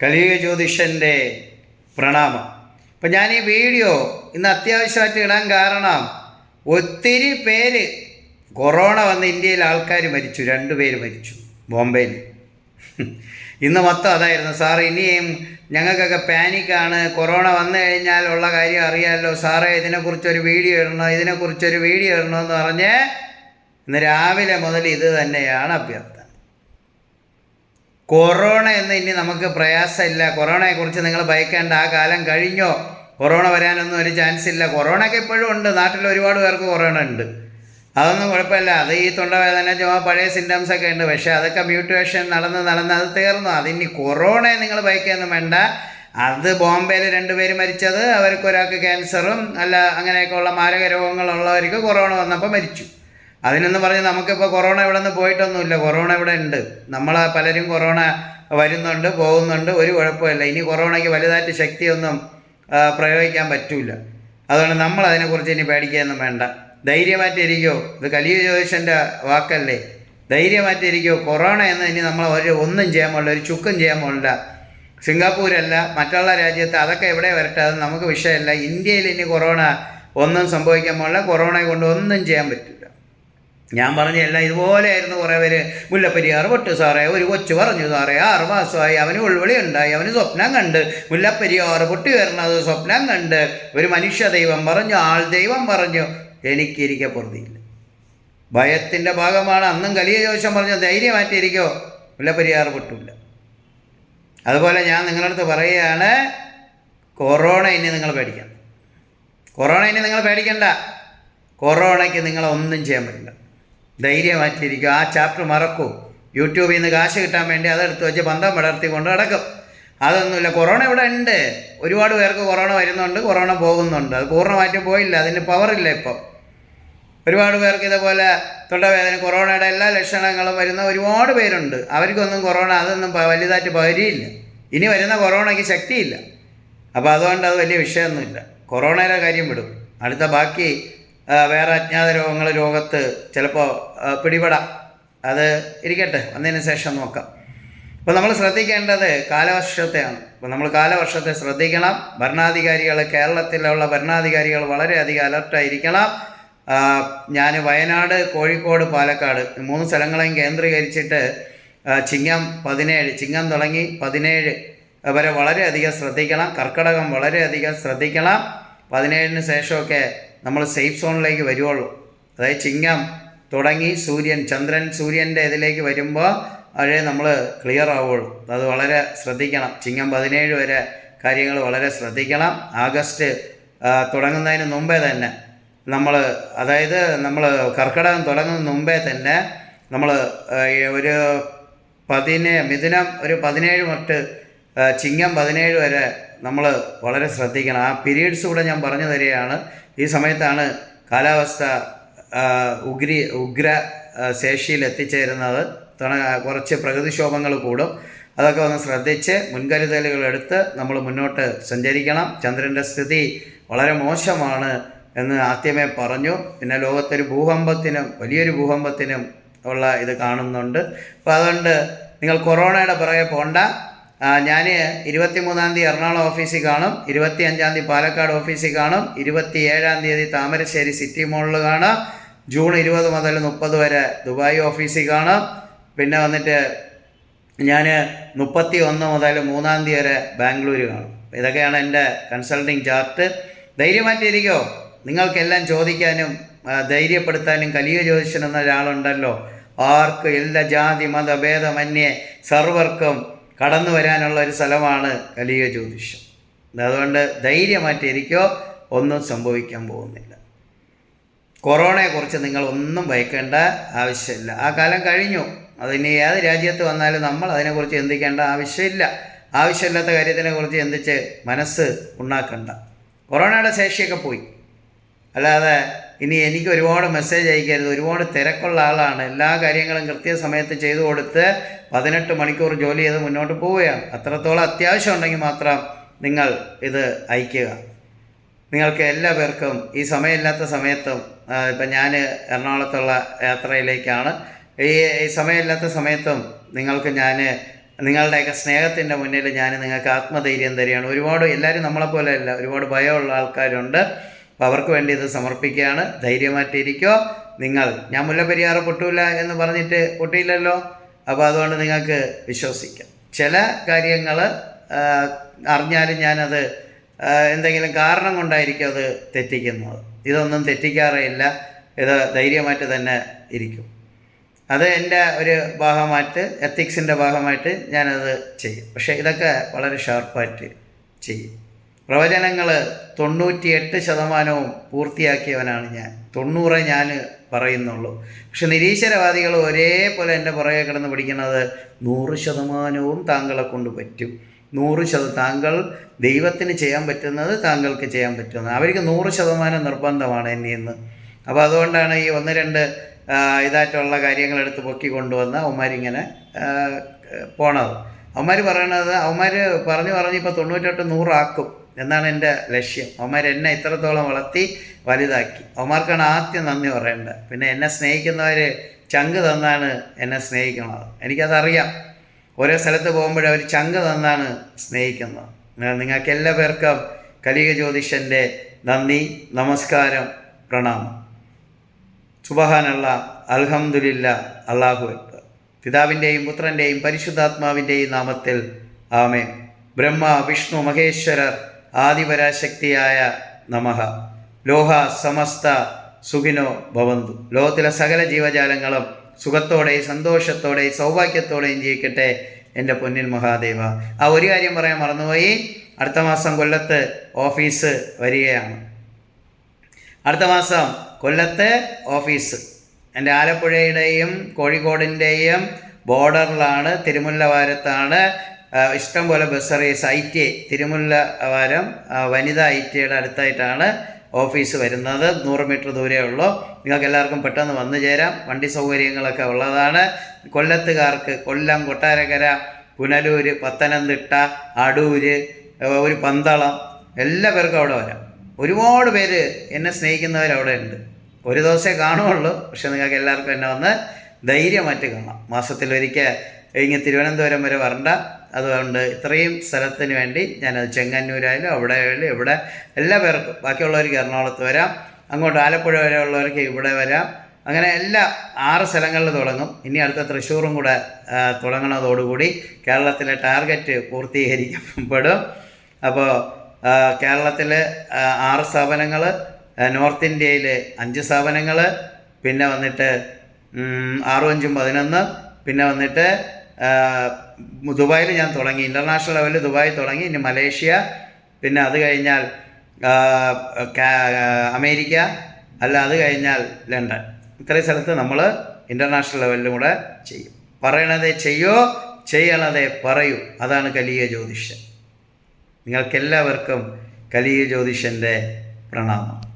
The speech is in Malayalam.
കലിയുഗ ജ്യോതിഷന്റെ പ്രണാമം. അപ്പം ഞാൻ ഈ വീഡിയോ ഇന്ന് അത്യാവശ്യമായിട്ട് ഇടാൻ കാരണം ഒത്തിരി പേര് കൊറോണ വന്ന് ഇന്ത്യയിൽ ആൾക്കാർ മരിച്ചു രണ്ട് പേര് മരിച്ചു ബോംബെയിൽ ഇന്ന് മൊത്തം അതായിരുന്നു. സാർ ഇനിയും ഞങ്ങൾക്കൊക്കെ പാനിക്കാണ്. കൊറോണ വന്നു കഴിഞ്ഞാൽ ഉള്ള കാര്യം അറിയാമല്ലോ സാറേ ഇതിനെക്കുറിച്ചൊരു വീഡിയോ ഇടണോ? ഇതിനെക്കുറിച്ചൊരു വീഡിയോ ഇടണോ എന്ന് പറഞ്ഞ് ഇന്ന് രാവിലെ മുതൽ ഇത് തന്നെയാണ് അഭ്യർത്ഥന. കൊറോണ എന്ന് ഇനി നമുക്ക് പ്രയാസമില്ല. കൊറോണയെക്കുറിച്ച് നിങ്ങൾ ഭയക്കേണ്ട ആ കാലം കഴിഞ്ഞോ? കൊറോണ വരാനൊന്നും ഒരു ചാൻസ് ഇല്ല. കൊറോണയൊക്കെ ഇപ്പോഴും ഉണ്ട്. നാട്ടിൽ ഒരുപാട് പേർക്ക് കൊറോണ ഉണ്ട്. അതൊന്നും കുഴപ്പമില്ല. അത് ഈ തൊണ്ടവേദന ചുമ പഴയ സിംറ്റംസ് ഒക്കെ ഉണ്ട്. പക്ഷേ അതൊക്കെ മ്യൂട്ടേഷൻ നടന്ന് നടന്ന് അത് തീർന്നു. അതിനി കൊറോണയെ നിങ്ങൾ ഭയക്കൊന്നും വേണ്ട. അത് ബോംബെയിൽ രണ്ടുപേര് മരിച്ചത്. അവർക്ക് ഒരാൾക്ക് ക്യാൻസറും അല്ല അങ്ങനെയൊക്കെ ഉള്ള മാരക രോഗങ്ങളുള്ളവർക്ക് കൊറോണ വന്നപ്പോൾ മരിച്ചു. അതിനെന്ന് പറഞ്ഞ് നമുക്കിപ്പോൾ കൊറോണ ഇവിടെ നിന്ന് പോയിട്ടൊന്നുമില്ല. കൊറോണ ഇവിടെ ഉണ്ട്. നമ്മൾ പലരും കൊറോണ വരുന്നുണ്ട് പോകുന്നുണ്ട്. ഒരു കുഴപ്പമില്ല. ഇനി കൊറോണയ്ക്ക് വലുതായിട്ട് ശക്തിയൊന്നും പ്രയോഗിക്കാൻ പറ്റൂല. അതുകൊണ്ട് നമ്മൾ അതിനെക്കുറിച്ച് ഇനി പേടിക്കുകയൊന്നും വേണ്ട. ധൈര്യമായിട്ടിരിക്കോ. ഇത് കലിയ ജ്യോതിഷന്റെ വാക്കല്ലേ? ധൈര്യമായിട്ടിരിക്കോ. കൊറോണ എന്ന് ഇനി നമ്മൾ ഒരു ഒന്നും ചെയ്യാൻ പാടില്ല ഒരു ചുക്കും ചെയ്യാൻ പാടില്ല സിംഗപ്പൂരല്ല മറ്റുള്ള രാജ്യത്ത് അതൊക്കെ എവിടെ വരട്ടെ? അത് നമുക്ക് വിഷയമല്ല. ഇന്ത്യയിൽ ഇനി കൊറോണ ഒന്നും സംഭവിക്കാൻ പാടില്ല കൊറോണയെ കൊണ്ട് ഒന്നും ചെയ്യാൻ പറ്റില്ല ഞാൻ പറഞ്ഞ എല്ലാം ഇതുപോലെയായിരുന്നു കുറേ പേര്. മുല്ലപ്പെരിയാർ പൊട്ടു സാറേ ഒരു കൊച്ചു പറഞ്ഞു സാറേ ആറ് മാസമായി അവന് ഉൾവിളി ഉണ്ടായി അവന് സ്വപ്നം കണ്ട്. മുല്ലപ്പെരിയാർ പൊട്ടി വരണത് സ്വപ്നം കണ്ട്. ഒരു മനുഷ്യ ദൈവം പറഞ്ഞു ആൾ ദൈവം പറഞ്ഞു എനിക്കിരിക്കെ പൊറുതിയില്ല. ഭയത്തിന്റെ ഭാഗമാണ് അന്നും കലിയ ജോഷം പറഞ്ഞു ധൈര്യമായിട്ടിരിക്കോ മുല്ലപ്പെരിയാർ പൊട്ടില്ല അതുപോലെ ഞാൻ നിങ്ങളടുത്ത് പറയുകയാണ് കൊറോണ ഇനി നിങ്ങൾ പേടിക്കണം കൊറോണ ഇനി നിങ്ങൾ പേടിക്കണ്ട. കൊറോണയ്ക്ക് നിങ്ങളൊന്നും ചെയ്യാൻ പറ്റില്ല. ധൈര്യമായിട്ടിരിക്കും ആ ചാപ്റ്റർ മറക്കൂ. യൂട്യൂബിൽ നിന്ന് കാശ് കിട്ടാൻ വേണ്ടി അതെടുത്ത് വെച്ച് ബന്ധം വളർത്തി കൊണ്ട് നടക്കും. അതൊന്നുമില്ല. കൊറോണ ഇവിടെ ഉണ്ട്. ഒരുപാട് പേർക്ക് കൊറോണ വരുന്നുണ്ട് കൊറോണ പോകുന്നുണ്ട്. അത് പൂർണമായിട്ടും പോയില്ല. അതിന് പവറില്ല ഇപ്പം. ഒരുപാട് പേർക്ക് ഇതേപോലെ തൊണ്ടവേദന കൊറോണയുടെ എല്ലാ ലക്ഷണങ്ങളും വരുന്ന ഒരുപാട് പേരുണ്ട്. അവർക്കൊന്നും കൊറോണ അതൊന്നും വലുതായിട്ട് പകരിയില്ല ഇനി വരുന്ന കൊറോണയ്ക്ക് ശക്തിയില്ല. അപ്പോൾ അതുകൊണ്ട് അത് വലിയ വിഷയമൊന്നുമില്ല. കൊറോണയുടെ കാര്യം വിടും. അടുത്ത ബാക്കി വേറെ അജ്ഞാത രോഗങ്ങൾ രോഗത്ത് ചിലപ്പോൾ പിടിപെടാം. അത് ഇരിക്കട്ടെ വന്നതിന് ശേഷം നോക്കാം. അപ്പോൾ നമ്മൾ ശ്രദ്ധിക്കേണ്ടത് കാലവർഷത്തെയാണ്. അപ്പോൾ നമ്മൾ കാലവർഷത്തെ ശ്രദ്ധിക്കണം. ഭരണാധികാരികൾ കേരളത്തിലുള്ള ഭരണാധികാരികൾ വളരെയധികം അലർട്ടായിരിക്കണം ഞാൻ വയനാട് കോഴിക്കോട് പാലക്കാട് മൂന്ന് സ്ഥലങ്ങളെയും കേന്ദ്രീകരിച്ചിട്ട് ചിങ്ങം പതിനേഴ് ചിങ്ങം തുടങ്ങി പതിനേഴ് വരെ വളരെയധികം ശ്രദ്ധിക്കണം. കർക്കടകം വളരെയധികം ശ്രദ്ധിക്കണം. പതിനേഴിന് ശേഷമൊക്കെ നമ്മൾ സേഫ് സോണിലേക്ക് വരുവുള്ളൂ. അതായത് ചിങ്ങം തുടങ്ങി സൂര്യൻ ചന്ദ്രൻ സൂര്യന്റെ ഇതിലേക്ക് വരുമ്പോൾ അഴേ നമ്മൾ ക്ലിയർ ആവുള്ളൂ. അത് വളരെ ശ്രദ്ധിക്കണം. ചിങ്ങം പതിനേഴ് വരെ കാര്യങ്ങൾ വളരെ ശ്രദ്ധിക്കണം. ആഗസ്റ്റ് തുടങ്ങുന്നതിന് മുമ്പേ തന്നെ നമ്മൾ അതായത് നമ്മൾ കർക്കിടകം തുടങ്ങുന്ന മുമ്പേ തന്നെ നമ്മൾ ഒരു പതിനേ മിഥുനം ഒരു പതിനേഴ് തൊട്ട് ചിങ്ങം പതിനേഴ് വരെ നമ്മൾ വളരെ ശ്രദ്ധിക്കണം. ആ പീരീഡ്സ് കൂടെ ഞാൻ പറഞ്ഞു തരികയാണ്. ഈ സമയത്താണ് കാലാവസ്ഥ ഉഗ്രി ഉഗ്ര ശേഷിയിൽ എത്തിച്ചേരുന്നത്. തുണ കുറച്ച് പ്രകൃതിക്ഷോഭങ്ങൾ കൂടും. അതൊക്കെ ഒന്ന് ശ്രദ്ധിച്ച് മുൻകരുതലുകൾ എടുത്ത് നമ്മൾ മുന്നോട്ട് സഞ്ചരിക്കണം. ചന്ദ്രന്റെ സ്ഥിതി വളരെ മോശമാണ് എന്ന് ആദ്യമേ പറഞ്ഞു. പിന്നെ ലോകത്തൊരു ഭൂകമ്പത്തിനും വലിയൊരു ഭൂകമ്പത്തിനും ഉള്ള ഇത് കാണുന്നുണ്ട്. അപ്പോൾ അതുകൊണ്ട് നിങ്ങൾ കൊറോണയുടെ പുറകെ പോണ്ട. ഞാൻ ഇരുപത്തി മൂന്നാം തീയതി എറണാകുളം ഓഫീസിൽ കാണും ഇരുപത്തി അഞ്ചാം തീയതി പാലക്കാട് ഓഫീസിൽ കാണും ഇരുപത്തി ഏഴാം തീയതി താമരശ്ശേരി സിറ്റി മോളിൽ കാണാം ജൂൺ ഇരുപത് മുതൽ മുപ്പത് വരെ ദുബായ് ഓഫീസിൽ കാണാം. പിന്നെ വന്നിട്ട് ഞാൻ മുപ്പത്തി ഒന്ന് മുതൽ മൂന്നാം തീയതി വരെ ബാംഗ്ലൂർ കാണും. ഇതൊക്കെയാണ് എന്റെ കൺസൾട്ടിങ് ചാർട്ട്. ധൈര്യമായിട്ടിരിക്കോ? നിങ്ങൾക്കെല്ലാം ചോദിക്കാനും ധൈര്യപ്പെടുത്താനും കലിയ ജ്യോതിഷൻ എന്ന ഒരാളുണ്ടല്ലോ ആർക്കും എല്ലാ ജാതി മതഭേദമന്യേ സർവർക്കും കടന്നു വരാനുള്ള ഒരു സ്ഥലമാണ് കലിയ ജ്യോതിഷം. അതുകൊണ്ട് ധൈര്യമായിട്ടിരിക്കോ ഒന്നും സംഭവിക്കാൻ പോകുന്നില്ല. കൊറോണയെക്കുറിച്ച് നിങ്ങൾ ഒന്നും ഭയക്കേണ്ട ആവശ്യമില്ല. ആ കാലം കഴിഞ്ഞു. അതിനി ഏത് രാജ്യത്ത് വന്നാലും നമ്മൾ അതിനെക്കുറിച്ച് ചിന്തിക്കേണ്ട ആവശ്യമില്ല. ആവശ്യമില്ലാത്ത കാര്യത്തിനെക്കുറിച്ച് ചിന്തിച്ച് മനസ്സ് ഉണ്ടാക്കണ്ട. കൊറോണയുടെ ശേഷിയൊക്കെ പോയി. അല്ലാതെ ഇനി എനിക്ക് ഒരുപാട് മെസ്സേജ് അയക്കരുത്. ഒരുപാട് തിരക്കുള്ള ആളാണ്. എല്ലാ കാര്യങ്ങളും കൃത്യസമയത്ത് ചെയ്തു കൊടുത്ത് പതിനെട്ട് മണിക്കൂർ ജോലി ചെയ്ത് മുന്നോട്ട് പോവുകയാണ്. അത്രത്തോളം അത്യാവശ്യം ഉണ്ടെങ്കിൽ മാത്രം നിങ്ങൾ ഇത് അയക്കുക. നിങ്ങൾക്ക് എല്ലാ പേർക്കും ഈ സമയമില്ലാത്ത സമയത്തും ഇപ്പം ഞാൻ എറണാകുളത്തുള്ള യാത്രയിലേക്കാണ്. ഈ ഈ സമയമില്ലാത്ത സമയത്തും നിങ്ങൾക്ക് ഞാൻ നിങ്ങളുടെയൊക്കെ സ്നേഹത്തിന്റെ മുന്നിൽ ഞാൻ നിങ്ങൾക്ക് ആത്മധൈര്യം തരികയാണ്. ഒരുപാട് എല്ലാവരും നമ്മളെപ്പോലെ അല്ല ഒരുപാട് ഭയമുള്ള ആൾക്കാരുണ്ട്. അപ്പോൾ അവർക്ക് വേണ്ടി ഇത് സമർപ്പിക്കുകയാണ്. ധൈര്യമായിട്ടിരിക്കോ. നിങ്ങൾ ഞാൻ മുല്ലപ്പെരിയാറ് പൊട്ടൂല എന്ന് പറഞ്ഞിട്ട് പൊട്ടിയില്ലല്ലോ. അപ്പോൾ അതുകൊണ്ട് നിങ്ങൾക്ക് വിശ്വസിക്കാം. ചില കാര്യങ്ങൾ അറിഞ്ഞാലും ഞാനത് എന്തെങ്കിലും കാരണം കൊണ്ടായിരിക്കും അത് തെറ്റിക്കുന്നത്. ഇതൊന്നും തെറ്റിക്കാറേയില്ല ഇത് ധൈര്യമായിട്ട് തന്നെ ഇരിക്കും. അത് എന്റെ ഒരു ഭാഗമായിട്ട് എത്തിക്സിന്റെ ഭാഗമായിട്ട് ഞാനത് ചെയ്യും. പക്ഷേ ഇതൊക്കെ വളരെ ഷാർപ്പായിട്ട് ചെയ്യും. പ്രവചനങ്ങൾ തൊണ്ണൂറ്റിയെട്ട് ശതമാനവും പൂർത്തിയാക്കിയവനാണ് ഞാൻ. തൊണ്ണൂറ് ഞാൻ പറയുന്നുള്ളൂ. പക്ഷെ നിരീശ്വരവാദികൾ ഒരേപോലെ എന്റെ പുറകെ കിടന്ന് പിടിക്കുന്നത് നൂറ് ശതമാനവും താങ്കളെ കൊണ്ട് പറ്റും. നൂറ് ശത താങ്കൾ ദൈവത്തിന് ചെയ്യാൻ പറ്റുന്നത് താങ്കൾക്ക് ചെയ്യാൻ പറ്റുന്നത്. അവർക്ക് നൂറ് ശതമാനം നിർബന്ധമാണ് എന്നെ ഇന്ന്. അപ്പോൾ അതുകൊണ്ടാണ് ഈ ഒന്ന് രണ്ട് ഇതായിട്ടുള്ള കാര്യങ്ങൾ എടുത്ത് പൊക്കി കൊണ്ടുവന്ന് അവന്മാരിങ്ങനെ പോണത്. അവന്മാർ പറയണത് അവന്മാർ പറഞ്ഞു പറഞ്ഞ് ഇപ്പോൾ തൊണ്ണൂറ്റെട്ട് നൂറാക്കും. എന്നാണ് എന്റെ ലക്ഷ്യം. ഒമാർ എന്നെ ഇത്രത്തോളം വളർത്തി വലുതാക്കി. ഒമാർക്കാണ് ആദ്യം നന്ദി പറയേണ്ടത്. പിന്നെ എന്നെ സ്നേഹിക്കുന്നവർ ചങ്ക് തന്നാണ് എന്നെ സ്നേഹിക്കുന്നത്. എനിക്കതറിയാം. ഓരോ സ്ഥലത്ത് പോകുമ്പോഴും അവർ ചങ്ക് തന്നാണ് സ്നേഹിക്കുന്നത്. നിങ്ങൾക്ക് എല്ലാ പേർക്കും കലിക ജ്യോതിഷന്റെ നന്ദി നമസ്കാരം പ്രണാമം. സുബഹാനുള്ള അൽഹമുല്ല അള്ളാഹു അക്ബർ. പിതാവിന്റെയും പുത്രന്റെയും പരിശുദ്ധാത്മാവിന്റെയും നാമത്തിൽ ആമേ ബ്രഹ്മ വിഷ്ണു മഹേശ്വരർ ആദിപരാശക്തിയായ നമഹ ലോഹ സമസ്ത സുഖിനോ ഭവന്തു. ലോകത്തിലെ സകല ജീവജാലങ്ങളും സുഖത്തോടെയും സന്തോഷത്തോടെയും സൗഭാഗ്യത്തോടെയും ജീവിക്കട്ടെ എന്റെ പൊന്നിൽ മഹാദേവ. ആ ഒരു കാര്യം പറയാൻ മറന്നുപോയി. അടുത്ത മാസം കൊല്ലത്ത് ഓഫീസ് വരികയാണ്. അടുത്ത മാസം കൊല്ലത്ത് ഓഫീസ്. എന്റെ ആലപ്പുഴയുടെയും കോഴിക്കോടിന്റെയും ബോർഡറിലാണ് തിരുമുല്ലവാരത്താണ് ആ, ഇഷ്ടം പോലെ bus service I T I Thirumullavaram വനിതാ ഐ ടി ഐയുടെ അടുത്തായിട്ടാണ് ഓഫീസ് വരുന്നത്. നൂറ് മീറ്റർ ദൂരേ ഉള്ളൂ. നിങ്ങൾക്ക് എല്ലാവർക്കും പെട്ടെന്ന് വന്നു ചേരാം. വണ്ടി സൗകര്യങ്ങളൊക്കെ ഉള്ളതാണ്. കൊല്ലത്തുകാർക്ക് കൊല്ലം കൊട്ടാരക്കര പുനലൂർ പത്തനംതിട്ട അടൂര് ഒരു പന്തളം എല്ലാ പേർക്കും അവിടെ വരാം. ഒരുപാട് പേര് എന്നെ സ്നേഹിക്കുന്നവർ അവിടെ ഉണ്ട്. ഒരു ദിവസമേ കാണുകയുള്ളൂ. പക്ഷെ നിങ്ങൾക്ക് എല്ലാവർക്കും എന്നെ വന്ന് ധൈര്യമായിട്ട് കാണാം. മാസത്തിലൊരിക്കൽ ഇങ്ങനെ തിരുവനന്തപുരം വരെ വരണ്ട. അതുകൊണ്ട് ഇത്രയും സ്ഥലത്തിന് വേണ്ടി ഞാനത് ചെങ്ങന്നൂരായാലും അവിടെ ആയാലും ഇവിടെ എല്ലാ പേർക്കും ബാക്കിയുള്ളവർക്ക് എറണാകുളത്ത് വരാം. അങ്ങോട്ട് ആലപ്പുഴ വരെ ഉള്ളവർക്ക് ഇവിടെ വരാം. അങ്ങനെ എല്ലാ ആറ് സ്ഥലങ്ങളിൽ തുടങ്ങും. ഇനി അടുത്ത തൃശ്ശൂറും കൂടെ തുടങ്ങുന്നതോടുകൂടി കേരളത്തിലെ ടാർഗറ്റ് പൂർത്തീകരിക്കപ്പെടും. അപ്പോൾ കേരളത്തിൽ ആറ് സ്ഥാപനങ്ങൾ നോർത്ത് ഇന്ത്യയിൽ അഞ്ച് സ്ഥാപനങ്ങൾ പിന്നെ വന്നിട്ട് ആറും അഞ്ചും പതിനൊന്ന് പിന്നെ വന്നിട്ട് ദുബായിൽ ഞാൻ തുടങ്ങി. ഇന്റർനാഷണൽ ലെവലിൽ ദുബായ് തുടങ്ങി. ഇനി മലേഷ്യ. പിന്നെ അത് കഴിഞ്ഞാൽ അമേരിക്ക. അല്ല അത് കഴിഞ്ഞാൽ ലണ്ടൻ. ഇത്രയും സ്ഥലത്ത് നമ്മൾ ഇന്റർനാഷണൽ ലെവലിലും കൂടെ ചെയ്യും. പറയണതേ ചെയ്യോ? ചെയ്യണതേ പറയൂ. അതാണ് കലിയ ജ്യോതിഷൻ. നിങ്ങൾക്കെല്ലാവർക്കും കലിയ ജ്യോതിഷന്റെ പ്രണാമം.